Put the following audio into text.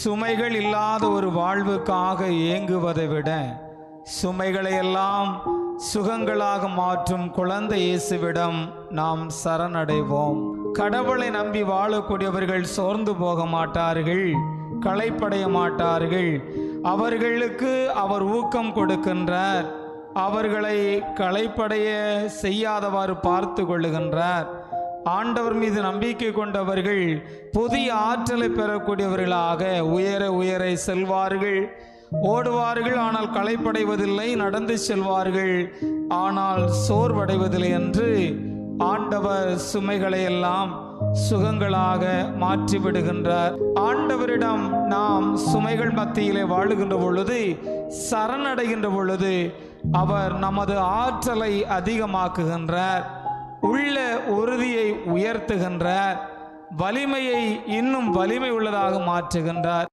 சுமைகள் இல்லாத ஒரு வாழ்வுக்காக ஏங்குவதை விட சுமைகளை எல்லாம் சுகங்களாக மாற்றும் குழந்தை இயேசுவிடம் நாம் சரணடைவோம். கடவுளை நம்பி வாழக்கூடியவர்கள் சோர்ந்து போக மாட்டார்கள் களைப்படைய மாட்டார்கள். அவர்களுக்கு அவர் ஊக்கம் கொடுக்கின்றார் அவர்களை களைப்படைய செய்யாதவாறு பார்த்து கொள்ளுகின்றார். ஆண்டவர் மீது நம்பிக்கை கொண்டவர்கள் புதிய ஆற்றலை பெறக்கூடியவர்களாக உயர உயர செல்வார்கள். ஓடுவார்கள் ஆனால் களைப்படைவதில்லை நடந்து செல்வார்கள் ஆனால் சோர்வடைவதில்லை என்று ஆண்டவர் சுமைகளை எல்லாம் சுகங்களாக மாற்றிவிடுகின்றார். ஆண்டவரிடம் நாம் சுமைகள் மத்தியிலே வாழுகின்ற பொழுது சரணடைகின்ற பொழுது அவர் நமது ஆற்றலை அதிகமாக்குகின்றார். உள்ள உறுதி உயர்த்துகின்றார் வலிமையை இன்னும் வலிமை உள்ளதாக மாற்றுகின்றார்.